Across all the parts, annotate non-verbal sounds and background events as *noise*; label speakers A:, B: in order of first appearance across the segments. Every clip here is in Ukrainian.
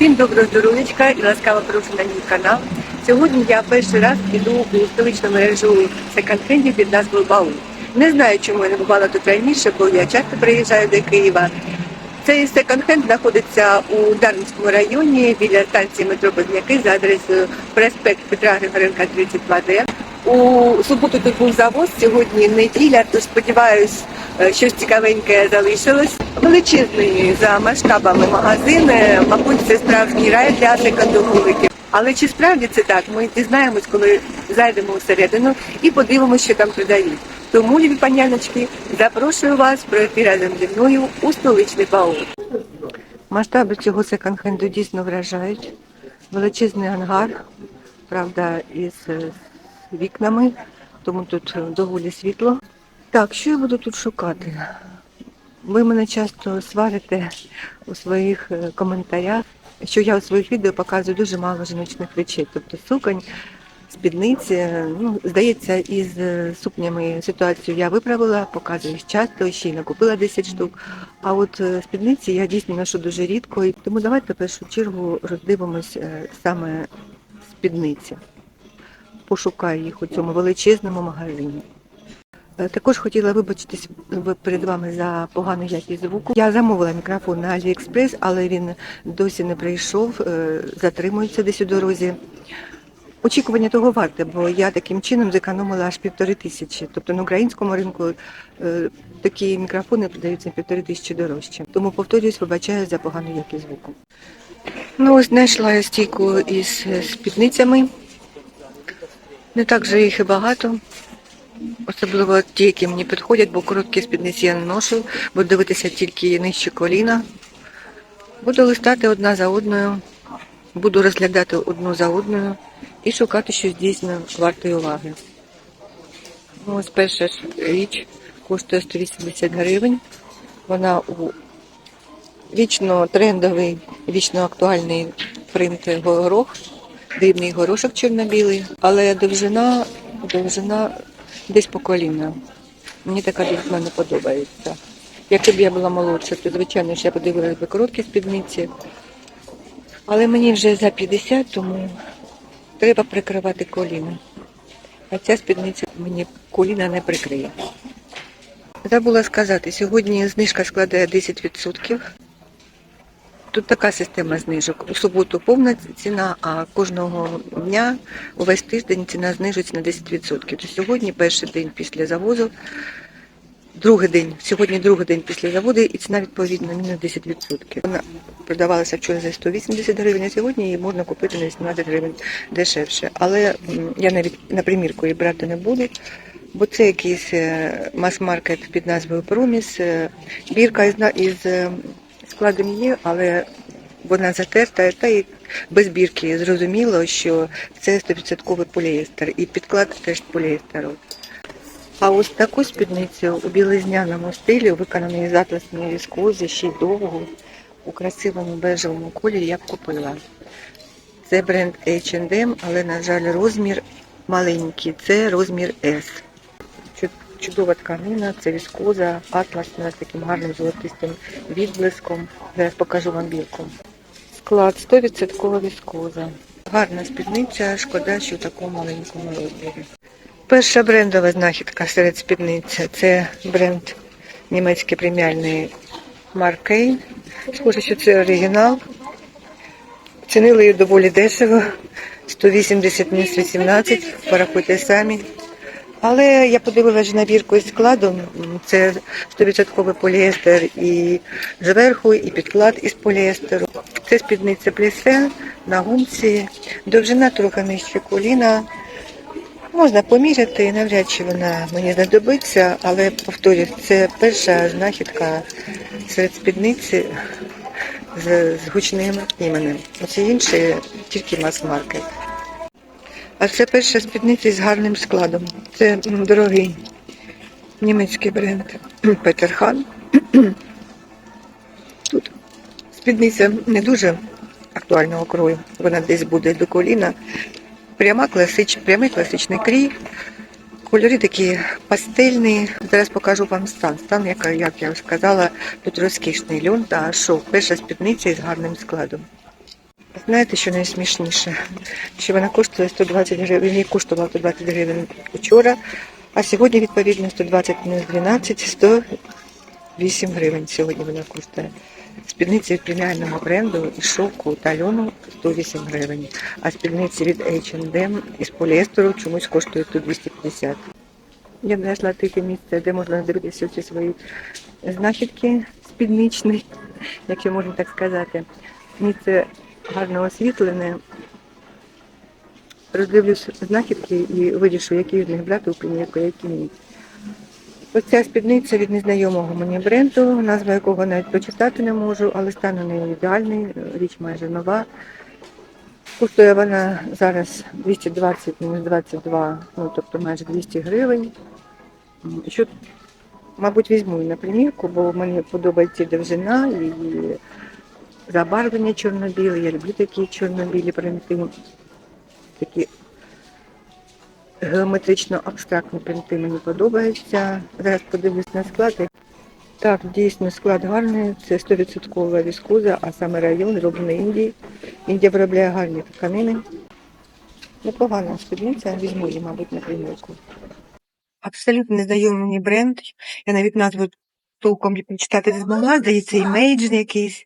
A: Всім доброго здоров'ячка і ласкаво прошу на мій канал. Сьогодні я перший раз іду у столичну мережу секонд-хендів під назвою Баул. Не знаю, чому я не бувала тут раніше, бо я часто приїжджаю до Києва. Цей секонд-хенд знаходиться у Дарницькому районі біля станції метро Позняки за адресою проспект Петра Григоренка 32D. У суботу тут був завоз, сьогодні неділя, тож сподіваюсь, е, щось цікавеньке залишилось. Величезний за масштабами магазин, е, мабуть, це справжній рай для секондовиків. Але чи справді це так? Ми дізнаємось, коли зайдемо всередину і подивимося, що там продають. Тому, любі паняночки, запрошую вас пройти разом зі мною у столичний баул. Масштаби цього секонд-хенду дійсно вражають. Величезний ангар, правда, із е, вікнами, тому тут доволі світло. Так, що я буду тут шукати? Ви мене часто сварите у своїх е, коментарях, що я у своїх відео показую дуже мало жіночних речей, тобто суконь, спідниці. е, Ну, здається, із е, сукнями ситуацію я виправила, показую їх часто, ще й накупила 10 штук. А от е, спідниці я дійсно ношу дуже рідко, тому давайте в першу чергу роздивимось е, саме спідниці. Пошукаю їх у цьому величезному магазині. Е, Також хотіла вибачитись перед вами за погану якість звуку. Я замовила мікрофон на AliExpress, але він досі не прийшов, е, затримується десь у дорозі. Очікування того варте, бо я таким чином зекономила аж півтори тисячі. Тобто на українському ринку е, такі мікрофони продаються півтори тисячі дорожче. Тому повторюсь, вибачаю за погану якість звуку. Ну знайшла я стійку із е, спідницями. Не так же їх і багато. Особливо ті, які мені підходять, бо короткі спідниці я не ношу, буду дивитися тільки нижче коліна. Буду листати одна за одною, буду розглядати одну за одною і шукати щось дійсно вартої уваги. Ну, Ось перша річ коштує 180 гривень. Вона у вічно трендовий, вічно актуальний принт горох, дрібний горошок чорно-білий, але довжина, довжина десь по коліна. Мені така довжина не подобається. Якщо б я була молодша, то звичайно ж я подивилася би короткі спідниці. Але мені вже за 50, тому треба прикривати коліна. А ця спідниця мені коліна не прикриє. Забула сказати, сьогодні знижка складає 10%. Тут така система знижок. У суботу повна ціна, а кожного дня увесь тиждень ціна знижується на 10%. То сьогодні перший день після завозу, другий день, сьогодні другий день після заводу, і ціна відповідно мінус 10%. Вона продавалася вчора за 180 гривень, а сьогодні її можна купити на 18 гривень дешевше. Але я навіть на примірку її брати не буду. Бо це якийсь е, мас-маркет під назвою Проміс. Е, Бірка із е, складом є, але вона затерта, та і без бірки. Зрозуміло, що це 100% поліестер. І підклад теж поліестеру. А ось таку спідницю у білизняному стилі, виконаної з атласної віскози, ще й довго, у красивому бежевому кольорі я б купила. Це бренд H&M, але, на жаль, розмір маленький. Це розмір S. Чу- Чудова тканина, це віскоза, атласна з таким гарним золотистим відблиском. Зараз покажу вам білку. Склад 100% віскоза. Гарна спідниця, шкода, що в такому маленькому розмірі. Перша брендова знахідка серед спідниці це бренд німецький преміальний Маркей. Схоже, що це оригінал. Цінили її доволі дешево. 180 мінус 18, порахуйте самі. Але я подивилася на бірку із складом. Це 100% поліестер і зверху, і підклад із поліестеру. Це спідниця плісе на гумці. Довжина трохи нижче коліна. Можна поміряти, навряд чи вона мені знадобиться, але повторюсь, це перша знахідка серед спідниці з, з гучним іменем. Усі інші тільки мас-маркет. А це перша спідниця з гарним складом. Це дорогий німецький бренд *clears throat* Петерхан. *clears throat* Тут спідниця не дуже актуального крою. Вона десь буде до коліна. Пряма класич, прямий класичний крій. Кольори такі пастельні. Зараз покажу вам стан. Стан, як, як я вже сказала, тут розкішний льон та шов. Перша спідниця із гарним складом. Знаєте, що найсмішніше? Що вона коштує 120 гривень, її коштувала 120 гривень вчора, а сьогодні, відповідно, 120 мінус 12, 108 гривень сьогодні вона коштує. Спідниці від преміального бренду із шовку та льону 108 гривень, а спідниці від H&M із поліестеру чомусь коштують тут 250. Я знайшла таке місце, де можна дивитися всі свої знахідки спідничні, якщо можна так сказати. Місце гарно освітлене. Роздивлюсь знахідки і вирішу, які з них брати у примірку, які ні. Ось ця спідниця від незнайомого мені бренду, назва якого навіть прочитати не можу, але стан у неї ідеальний, річ майже нова. Коштує вона зараз 220 мінус 22, ну тобто майже 200 гривень. Що, мабуть, візьму на примірку, бо мені подобається довжина і забарвлення чорно-біле. Я люблю такі чорно-білі принти, такі геометрично-абстрактні принти мені подобаються. Зараз подивлюсь на склад. Так, дійсно склад гарний. Це 100% віскоза, а саме район зроблений Індії. Індія виробляє гарні тканини. Непогана спідниця, візьму її, мабуть, на примірку. Абсолютно незнайомий мені бренд. Я навіть назву толком прочитати не змогла, здається, імейдж якийсь.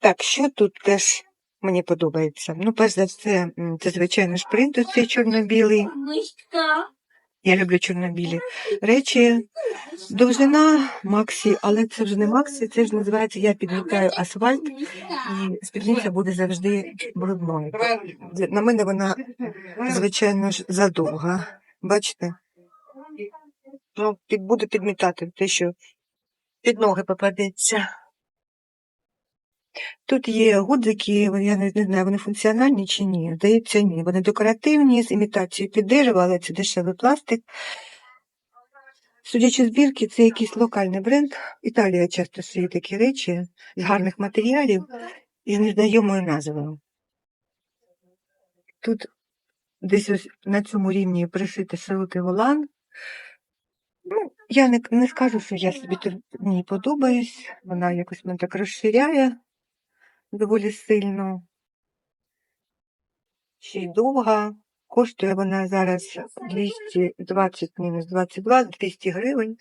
A: Так, що тут теж мені подобається? Ну, перш за все, це звичайно ж принт цей чорно-білий. Я люблю чорно-білі речі. Довжина Максі, але це вже не Максі, це ж називається Я підмітаю асфальт, і спідниця буде завжди брудною. На мене вона, звичайно ж, задовга. Бачите? Ну, під, буду підмітати те, що під ноги попадеться. Тут є гудзики, я не, не знаю, вони функціональні чи ні. Здається, ні. Вони декоративні, з імітацією під дерево, але це дешевий пластик. Судячи збірки, це якийсь локальний бренд. Італія часто шиє такі речі з гарних матеріалів і з незнайомою назвою. Тут десь ось на цьому рівні пришити широкий волан. Ну, я не, не скажу, що я собі тут ній подобаюсь. Вона якось мене так розширяє доволі сильно. Ще й довга. Коштує вона зараз 220 мінус 22, 200 гривень.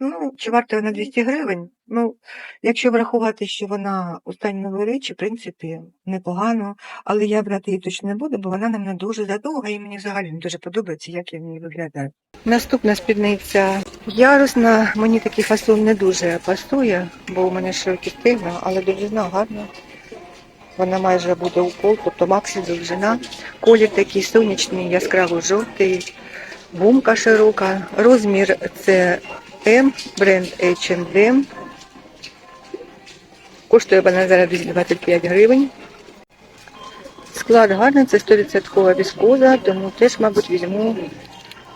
A: Ну, чи варта вона 200 гривень? Ну, якщо врахувати, що вона у стані нової речі, в принципі, непогано, але я брати її точно не буду, бо вона на мене дуже задовга і мені взагалі не дуже подобається, як я в ній виглядаю. Наступна спідниця ярусна. Мені такий фасон не дуже пасує, бо у мене широкі стегна, але довжина гарна. Вона майже буде у пол, тобто максі довжина. Колір такий сонячний, яскраво жовтий, гумка широка. Розмір це М, бренд H&M. Коштує вона зараз 225 гривень. Склад гарний, це 100% віскоза, тому теж, мабуть, візьму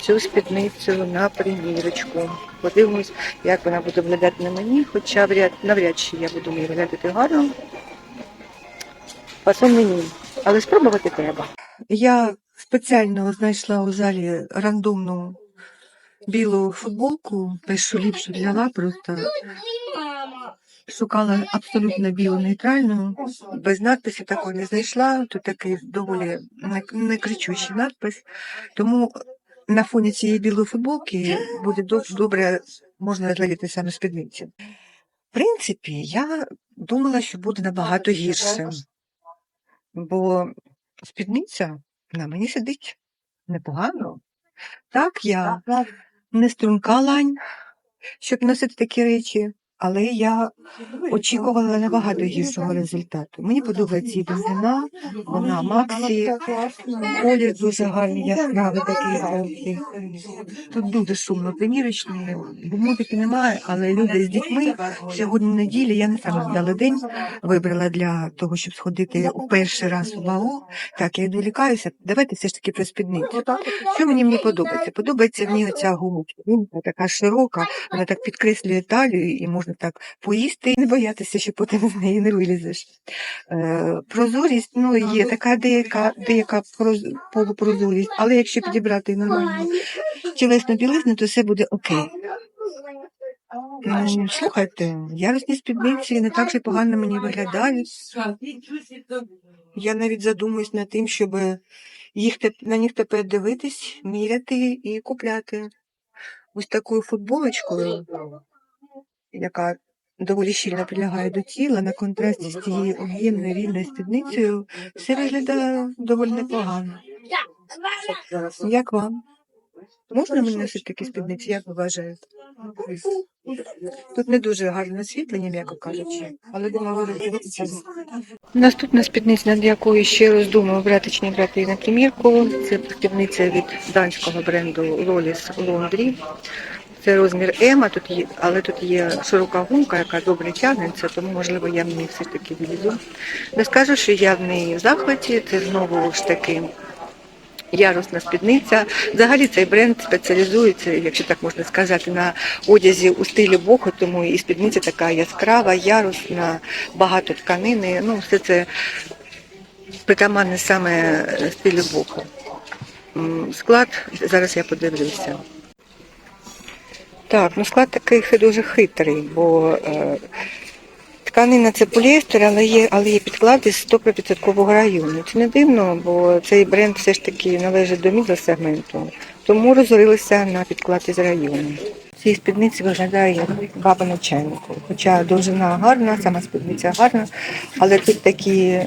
A: цю спідницю на примірочку. Подивимось, як вона буде виглядати на мені, хоча навряд чи я буду неї виглядати гарно. Фасон мені, але спробувати треба. Я спеціально знайшла у залі рандомну білу футболку, першу ліпшу взяла, просто шукала абсолютно білу нейтральну, без надписів такої не знайшла. Тут такий доволі некричущий надпис. Тому на фоні цієї білої футболки буде дов- добре можна розглядіти саме спідниці. В принципі, я думала, що буде набагато гірше, бо спідниця на мені сидить. Непогано. Так, я не струнка лань, щоб носити такі речі, але я очікувала набагато гіршого результату. Мені подобається і довжина, вона Максі, колір дуже гарний, яскравий такий жовтий. Тут дуже шумно примірочні, бо музики немає, але люди з дітьми сьогодні неділя, я не саме вдалий день вибрала для того, щоб сходити у перший раз у вагу. Так, я відволікаюся. Давайте все ж таки про спідницю. Що мені мені подобається? Подобається ній оця гумка. Гумка така широка, вона так підкреслює талію і можна так поїсти і не боятися, що потім з неї не вилізеш. Е, прозорість, ну, є така деяка, деяка полупрозорість, але якщо підібрати нормальну тілесну білизну, то все буде окей. Ну, слухайте, ярусні спідниці не так же погано мені виглядають. Я навіть задумуюсь над тим, щоб їх на них тепер дивитись, міряти і купляти. Ось такою футболочкою, яка доволі щільно прилягає до тіла, на контрасті з цією об'ємною вільною спідницею, все виглядає доволі непогано. Як вам? Можна мені носити такі спідниці, як ви вважаєте? Тут не дуже гарне освітлення, м'яко кажучи, але думаю, ви. Наступна спідниця, над якою ще роздумую брати чи не брати її на примірку, це спідниця від данського бренду Lollis Laundry. Це розмір М, тут є, але тут є широка гумка, яка добре тягнеться, тому можливо я в неї все ж таки влізу. Не скажу, що я в неї в захваті, це знову ж таки ярусна спідниця. Взагалі цей бренд спеціалізується, якщо так можна сказати, на одязі у стилі боху, тому і спідниця така яскрава, ярусна, багато тканини. Ну, все це притаманне саме стилю боху. Склад, зараз я подивлюся. Так, ну склад такий дуже хитрий, бо е, тканина це поліестер, але є, але є підклад із 100% району. Це не дивно, бо цей бренд все ж таки належить до мідл сегменту, тому розорилися на підклад із району. Ці спідниці виглядає як баба на. Хоча довжина гарна, сама спідниця гарна, але тут такі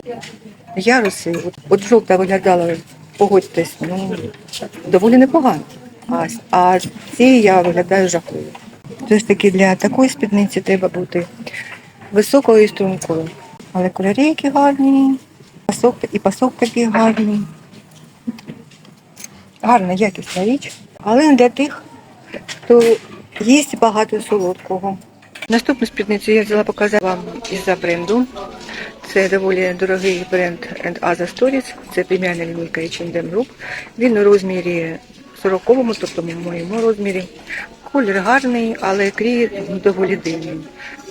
A: яруси. От, от жовта виглядала, погодьтесь, ну доволі непогано. А, а ці я виглядаю жахливо. Тож таки для такої спідниці треба бути високою і стрункою. Але кольори які гарні, пасок, і пасок такий гарний. Гарна, якісна річ, але не для тих, хто їсть багато солодкого. Наступну спідницю я взяла показати вам із-за бренду. Це доволі дорогий бренд And Other Stories. Це преміальна лінійка H&M Group. Він у розмірі 40-му, тобто в моєму розмірі. Колір гарний, але крій доволі дивний.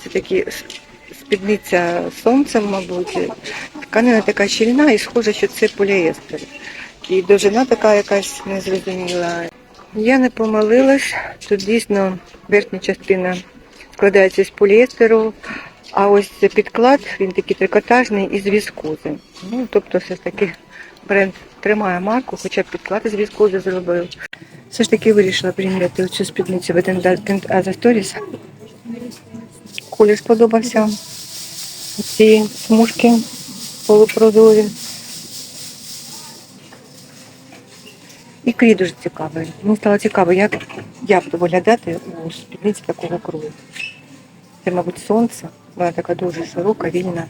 A: Це такі спідниця сонцем, мабуть. Тканина така щільна і схоже, що це поліестер. І довжина така якась незрозуміла. Я не помилилась. Тут дійсно верхня частина складається з поліестеру, а ось підклад, він такий трикотажний із віскози. Ну, тобто все ж таки бренд тримає марку, хоча б підклад із віскози зробив. Все ж таки вирішила приміряти цю спідницю в Other Stories. Колір сподобався. Ці смужки полупрозорі. І крій дуже цікавий. Мені стало цікаво, як я буду виглядати у спідниці такого крою. Це, мабуть, сонце. Вона така дуже широка, вільна.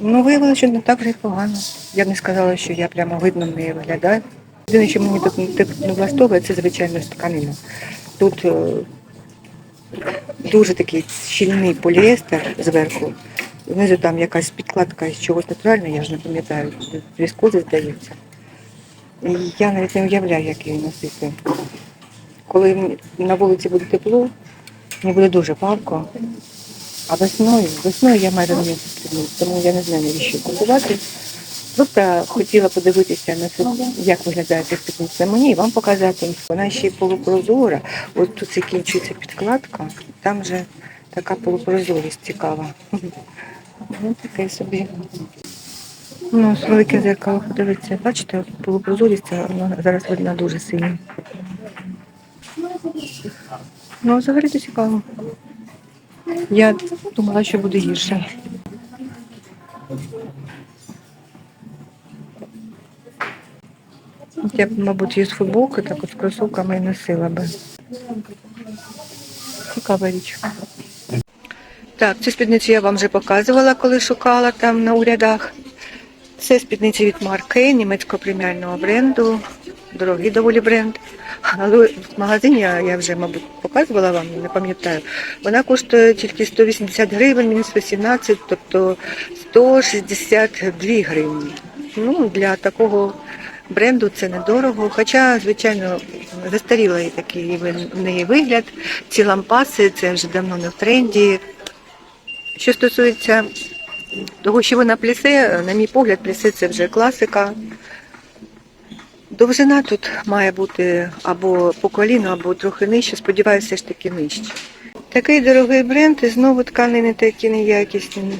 A: Ну, виявилося, що не так вже й погано. Я б не сказала, що я прямо видно в неї виглядаю. Єдине, що мені тут не- влаштовує, це звичайно тканина. Тут е, дуже такий щільний поліестер зверху. Знизу там якась підкладка з чогось натурального, я ж не пам'ятаю, з віскози, здається. І я навіть не уявляю, як її носити. Коли на вулиці буде тепло, мені буде дуже парко. А весною, весною я майже не спідницю, тому я не знаю, навіщо купувати. Просто хотіла подивитися на це, як виглядає ця мені і вам показати. Вона ще й полупрозора. От тут закінчується підкладка, там вже така полупрозорість цікава. Ну, таке собі. Ну, ось велике зеркало подивиться. Бачите, полупрозорість, це вона зараз видно дуже сильно. Ну, взагалі то цікаво. Я думала, що буде гірше. От Я б, мабуть, її з футболки так от з кросовками і носила би. Цікава річ. Так, цю спідницю я вам вже показувала, коли шукала там на урядах. Це спідниця від марки німецького преміального бренду. Дорогий доволі бренд. Але в магазині я, вже, мабуть, показувала вам, не пам'ятаю. Вона коштує тільки 180 гривень, мінус 18, тобто 162 гривні. Ну, для такого бренду це недорого. Хоча, звичайно, застарілий такий в неї вигляд. Ці лампаси це вже давно не в тренді. Що стосується того, що вона плісе, на мій погляд, плісе це вже класика. Довжина тут має бути або по коліну, або трохи нижче. Сподіваюся, все ж таки нижче. Такий дорогий бренд і знову тканини такі неякісні.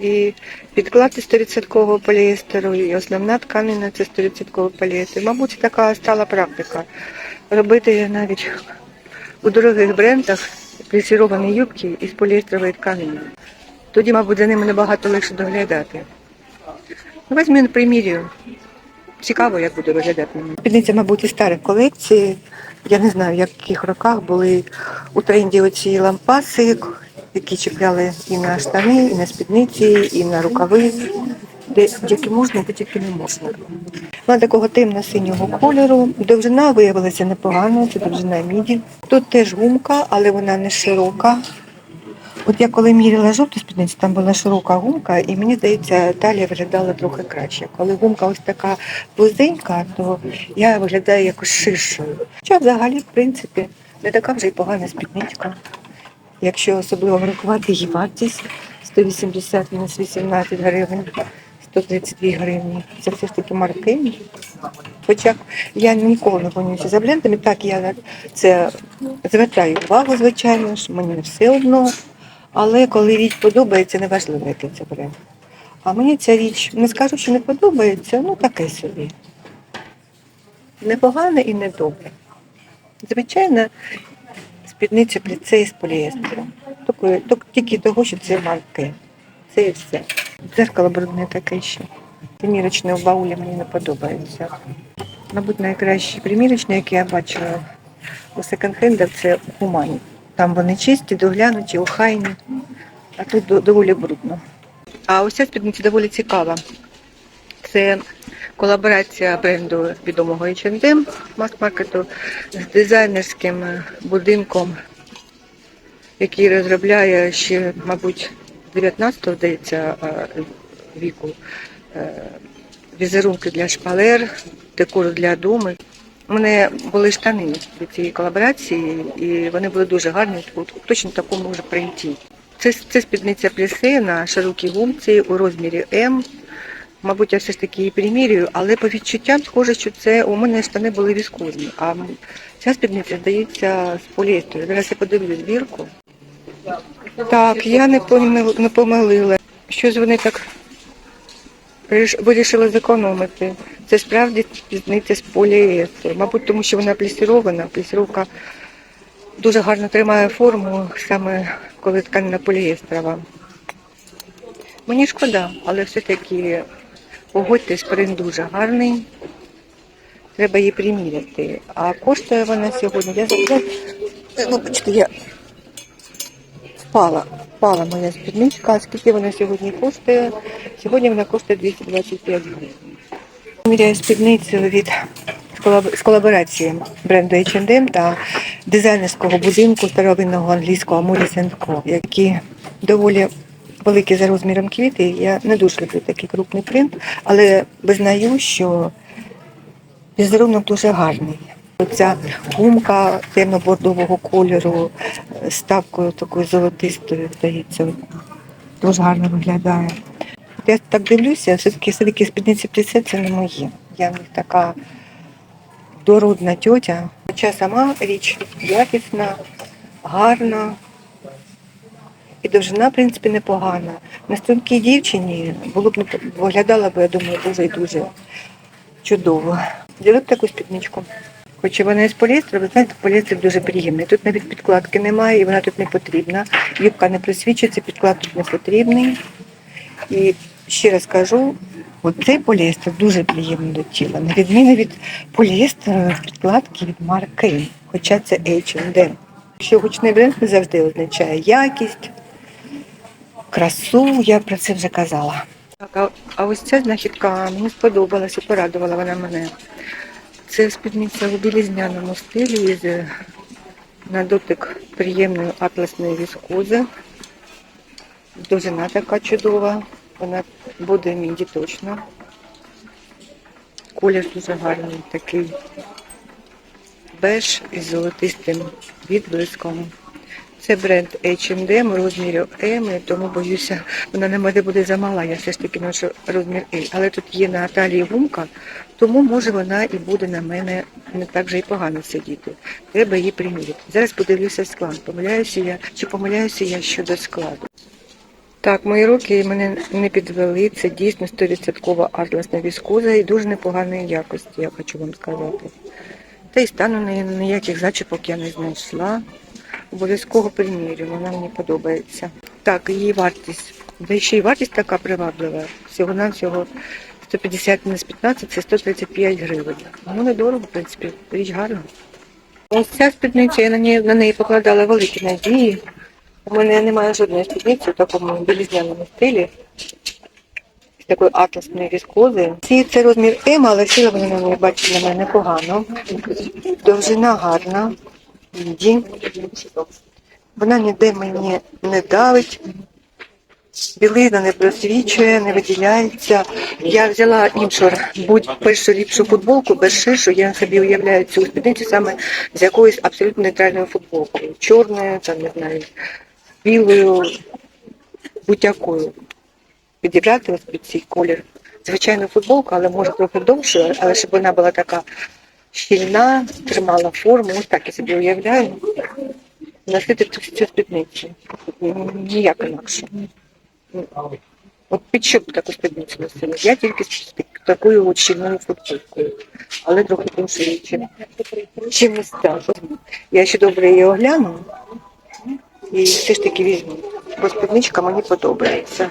A: І підклади 100% поліестеру, і основна тканина це 100% поліестер. Мабуть, така стала практика. Робити навіть у дорогих брендах плісіровані юбки із поліестрової тканини. Тоді, мабуть, за ними набагато легше доглядати. Візьмі примірю. Цікаво, як буде виглядати. Спідниця, мабуть, із старих колекцій. Я не знаю, в яких роках були у тренді оці лампаси, які чіпляли і на штани, і на спідниці, і на рукави. Де тільки можна, де тільки не можна. Вона такого темно-синього кольору. Довжина виявилася непогано, це довжина міді. Тут теж гумка, але вона не широка. От я коли міряла жовту спідницю, там була широка гумка, і мені здається, талія виглядала трохи краще. Коли гумка ось така вузенька, то я виглядаю якось ширшою. Хоча взагалі, в принципі, не така вже й погана спідничка. Якщо особливо врахувати її вартість 180 мінус 18 гривень, 132 гривні. Це все ж таки маркині. Хоча я ніколи не гонюся за брендами, так я це звертаю увагу, звичайно ж, мені не все одно. Але коли річ подобається, неважливо, який це бренд. А мені ця річ не скажу, що не подобається, ну таке собі. Непогане і не добре. Звичайно, спідниця пліце із поліестеру. Тільки того, що це марки. Це і все. Дзеркало брудне таке ще. Примірочне в баулі мені не подобається. Мабуть, найкращі примірочні, які я бачила у секонд-хендах, це Хумані. Там вони чисті, доглянуті, охайні, а тут доволі брудно. А ось ця спідниця доволі цікава. Це колаборація бренду відомого H&M мас-маркету з дизайнерським будинком, який розробляє ще, мабуть, 19-го, здається, віку е, візерунки для шпалер, декор для дому. У мене були штани від цієї колаборації, і вони були дуже гарні, у точно такому вже принті. Це, це спідниця плісе на широкій гумці у розмірі М. Мабуть, я все ж таки її примірюю, але по відчуттям схоже, що це у мене штани були віскозні. А ця спідниця здається з поліестеру. Зараз я подивлюсь збірку. Так, я не помилила. Щось вони так вирішили зекономити. Це справді спідниця з поліестеру. Мабуть, тому що вона плісірована. Плісіровка дуже гарно тримає форму, саме коли тканина поліестерова. Мені шкода, але все-таки погодьтесь, принт дуже гарний. Треба її приміряти. А коштує вона сьогодні. Я ну, бачите, я впала. Впала моя спідничка. Скільки вона сьогодні коштує? Сьогодні вона коштує 225 гривень. Міряю спідницю від з колаборації бренду H&M та дизайнерського будинку старовинного англійського Morris Co, які доволі великі за розміром квіти. Я не дуже люблю такий крупний принт, але визнаю, що візерунок дуже гарний. Ця гумка темно-бордового кольору з ставкою такою золотистою, здається, дуже гарно виглядає. Я так дивлюся, все-таки все-таки спідниці плісе це не моє. Я в них така дородна тьотя. Хоча сама річ якісна, гарна. І довжина, в принципі, непогана. На стрункій дівчині було б виглядала б, я думаю, дуже і дуже чудово. Взяли б таку спідничку. Хоч і вона із поліестру, ви знаєте, поліестер дуже приємний. Тут навіть підкладки немає, і вона тут не потрібна. Юбка не просвічується, підклад тут не потрібний. І ще раз кажу, оцей поліестер дуже приємний до тіла, на відміну від поліестеру підкладки від марки, хоча це H&M. Що гучний бренд не завжди означає якість, красу, я про це вже казала. Так, а ось ця знахідка мені сподобалася, порадувала вона мене. Це спідниця у білізняному стилі з е, на дотик приємної атласної віскози. Довжина така чудова. Вона буде міді точно. Колір дуже гарний, такий беж із золотистим відблиском. Це бренд H&M розміру M, тому боюся, вона на мене буде замала. Я все ж таки ношу розмір L. Але тут є на талії гумка, тому може вона і буде на мене не так вже і погано сидіти. Треба її приміряти. Зараз подивлюся склад. Помиляюся я чи помиляюся я щодо складу. Так, мої руки мене не підвели. Це дійсно 100% атласна віскоза і дуже непоганої якості, я хочу вам сказати. Та й стану ніяких зачіпок я не знайшла. Обов'язково примірю, вона мені подобається. Так, її вартість. Да ще й вартість така приваблива. Всього навсього 150 мінус 15 це 135 гривень. Ну, недорого, в принципі, річ гарна. Ось ця спідниця, я на неї, на неї покладала великі надії. У мене немає жодної спідниці в такому білізняному стилі. З такої атласної віскози. Ці це розмір М, але сіла вони на мене бачить на мене непогано. Довжина гарна. Вона ніде мені не давить. Білизна не просвічує, не виділяється. Я взяла іншу, будь першу ліпшу футболку, без ширшу. Я собі уявляю цю спідницю саме з якоюсь абсолютно нейтральною футболкою. Чорною, там не знаю, білою, будь-якою. Підібрати ось під цей колір. Звичайну футболку, але може трохи довшу, але щоб вона була така щільна, тримала форму. Ось так я собі уявляю. Носити цю спідницю. Ніяк інакше. От під що таку спідницю носила? Я тільки такою от щільною футболкою, але трохи іншою, чим, чим місця. Я ще добре її огляну і все ж таки візьму. Бо спідничка мені подобається.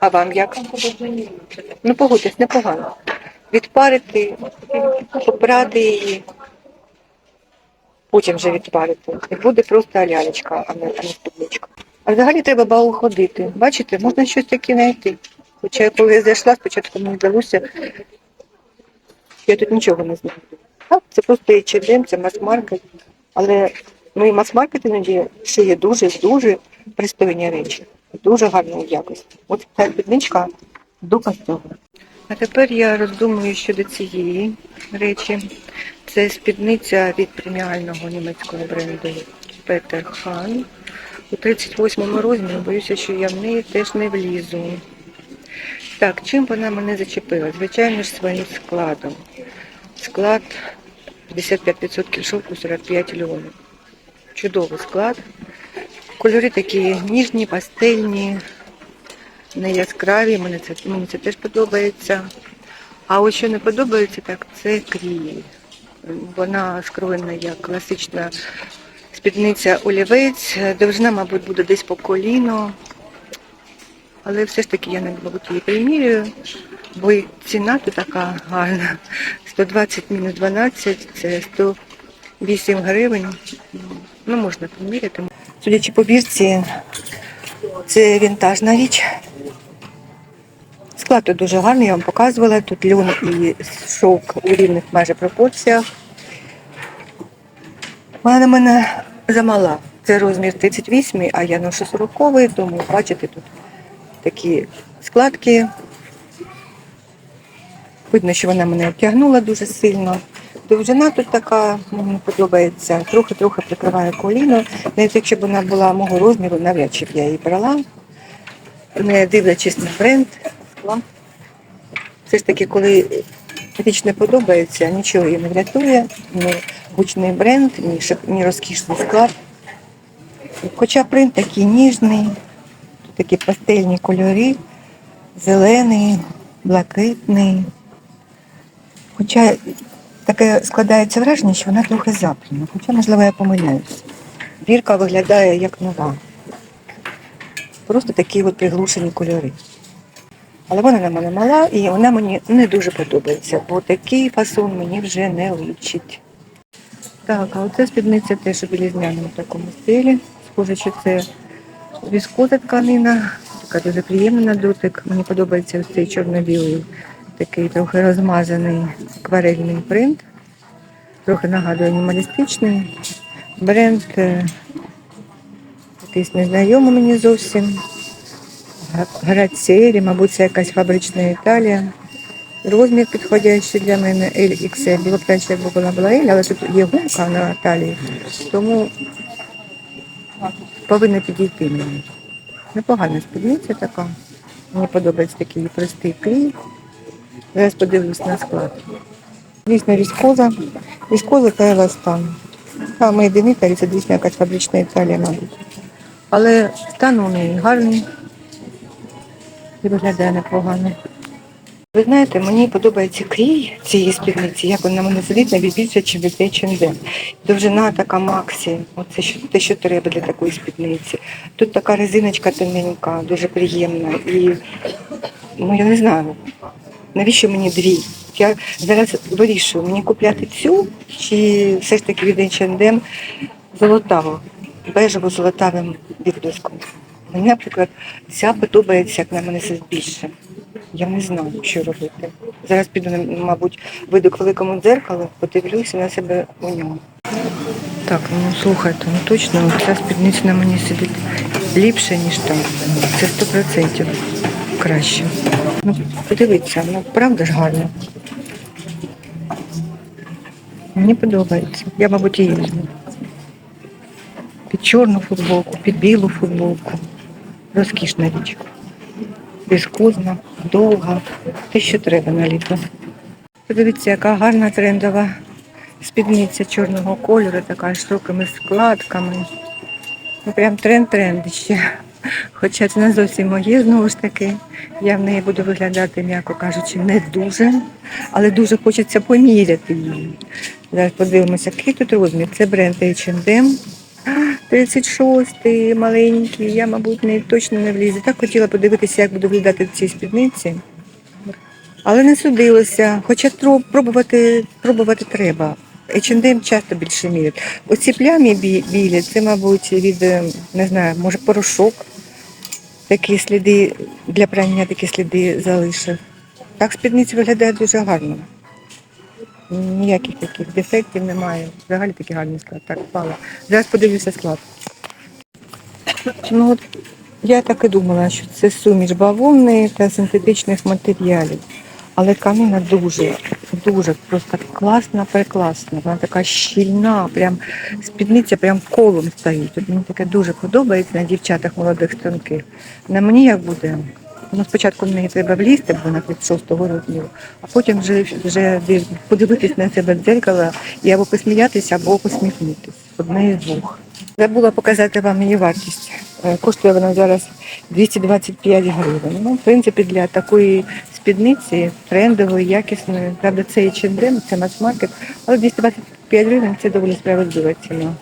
A: А вам як? Ну, погодьтесь, непогано. Відпарити, попрати її, потім вже відпарити. І буде просто лялечка, а не, спідничка. А взагалі треба бау ходити. Бачите, можна щось таке знайти. Хоча я коли я зайшла, спочатку мені здалося, я тут нічого не знайду. Так, це просто H&M, це мас-маркет. Але ну і мас-маркет іноді ще є дуже-дуже пристойні речі. Дуже гарної якості. От ця спідничка доказ цього. А тепер я роздумую щодо цієї речі. Це спідниця від преміального німецького бренду Peter Хан. У 38 розмірі, боюся, що я в неї теж не влізу. Так, чим вона мене зачепила? Звичайно ж, своїм складом. Склад 55% шовку, 45 льону. Чудовий склад. Кольори такі ніжні, пастельні, не яскраві. Мені це, мені це теж подобається. А ось що не подобається, так це крій. Вона скроєна як класична спідниця олівець. Довжина, мабуть, буде десь по коліно. Але все ж таки я, не мабуть, її примірюю, бо і ціна тут така гарна. 120 мінус 12 це 108 гривень. Ну, можна приміряти. Судячи по бірці, це вінтажна річ. Склад тут дуже гарний, я вам показувала. Тут льон і шовк у рівних майже пропорціях. Вона на мене замала. Це розмір 38, а я ношу 40, тому бачите, тут такі складки. Видно, що вона мене обтягнула дуже сильно. Довжина тут така, мені подобається, трохи-трохи прикриває коліно. Навіть якщо б вона була мого розміру, навряд чи б я її брала. Не дивлячись на бренд. Все ж таки, коли річ не подобається, нічого її не врятує, ні гучний бренд, ні, шик- ні розкішний склад. Хоча принт такий ніжний, такі пастельні кольори, зелений, блакитний. Хоча таке складається враження, що вона трохи запряна. Хоча, можливо, я помиляюсь. Бірка виглядає як нова. Просто такі от приглушені кольори. Але вона на мене мала і вона мені не дуже подобається, бо такий фасон мені вже не личить. Так, а оце спідниця теж у білізняному такому стилі. Схоже, що це віскоза тканина, така дуже приємна на дотик. Мені подобається ось цей чорно-білий, такий трохи розмазаний акварельний принт. Трохи нагадує мінімалістичний. Бренд е, якийсь незнайомий мені зовсім. Грацелі, мабуть, це якась фабрична Італія. Розмір підходящий для мене LXL. Було б краще, якби була була L, але тут є гумка на талії, тому повинна підійти мені. Непогана спідниця така. Мені подобається такий простий клей. Зараз подивлюсь на склад. Дійсно віскоза. Віскоза та еластан. А ми Італії, це дійсно якась фабрична Італія, мабуть. Але стан у неї гарний і виглядає непогано. Ви знаєте, мені подобається крій цієї спідниці, як вона на мене сидить навіть більше, ніж від H&M. Довжина така максі, оце що, те, що треба для такої спідниці. Тут така резиночка тоненька, дуже приємна. І ну я не знаю, навіщо мені дві? Я зараз вирішую, мені купляти цю чи все ж таки від H&M золотаву, бежево золотавим відблиском. Мені, наприклад, ця подобається, як на мене сидить більше. Я не знаю, що робити. Зараз піду, мабуть, вийду к великому дзеркалу, подивлюся на себе у ньому. Так, ну слухайте, ну точно ця спідниця на мені сидить ліпше, ніж там. Це сто процентів краще. Ну, подивіться, ну правда ж гарно. Мені подобається. Я, мабуть, її візьму. Під чорну футболку, під білу футболку. Розкішна річ. Віскозна, довга, те, що треба на літо. Подивіться, яка гарна трендова спідниця чорного кольору, така з широкими складками. Ну, прям тренд-тренд ще. Хоча це не зовсім моє, знову ж таки. Я в неї буду виглядати, м'яко кажучи, не дуже, але дуже хочеться поміряти її. Зараз подивимося, який тут розмір. Це бренд H&M. 36-й, маленький, я, мабуть, не точно не влізу. Так хотіла подивитися, як буду виглядати в цій спідниці. Але не судилося. Хоча пробувати, пробувати треба. H&M часто більше мірять. Оці плямі бі- білі, це, мабуть, від, е, не знаю, може, порошок. Такі сліди для прання такі сліди залишив. Так спідниця виглядає дуже гарно. Ніяких таких дефектів немає. Взагалі такий гарний склад. Так, впала. Зараз подивлюся склад. Ну от я так і думала, що це суміш бавовни та синтетичних матеріалів. Але тканина дуже, дуже просто класна, прекрасна. Вона така щільна, прям спідниця прям колом стоїть. Мені таке дуже подобається на дівчатах молодих струнких. На мені як буде? Ну, спочатку неї треба влізти, бо вона 36-го розміру, а потім вже, вже подивитись на себе в дзеркало і або посміятися, або посміхнутися. Одне із двох. Забула показати вам її вартість. Е, Коштує вона зараз 225 гривень. Ну, в принципі, для такої спідниці трендової, якісної. Правда, це H&M, це мас-маркет, але 225 гривень це доволі справедлива ціна.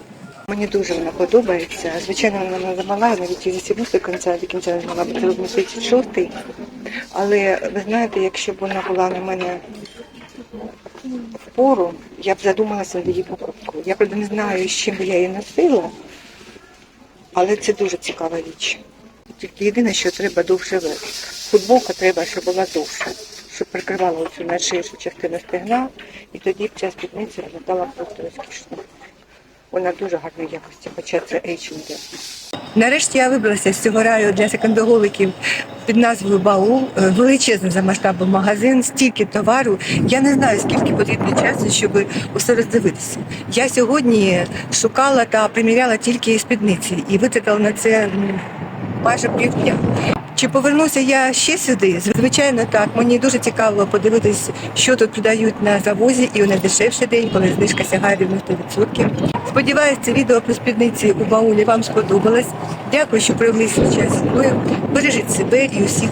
A: Мені дуже вона подобається. Звичайно, вона замала, навіть її застібнути до кінця, до кінця змогла бути розмір 36 Але ви знаєте, якщо б вона була на мене в пору, я б задумалася над її покупкою. Я правда не знаю, з чим би я її носила, але це дуже цікава річ. Тільки єдине, що треба довше верх. Футболка треба, щоб була довша, щоб прикривала оцю найширшу частину стегна, і тоді б ця спідниця виглядала просто розкішно. Вона дуже гарної якості, хоча це H&M. Нарешті я вибралася з цього раю для секондоголиків під назвою Баул. Е, Величезний за масштабом магазин, стільки товару. Я не знаю, скільки потрібно часу, щоб усе роздивитися. Я сьогодні шукала та приміряла тільки спідниці і витратила на це майже півдня. Чи повернуся я ще сюди? Звичайно, так. Мені дуже цікаво подивитись, що тут продають на завозі і у найдешевший день, коли знижка сягає 90%. Сподіваюсь, це відео про спідниці у баулі вам сподобалось. Дякую, що провели свій час. Бережіть себе і усіх.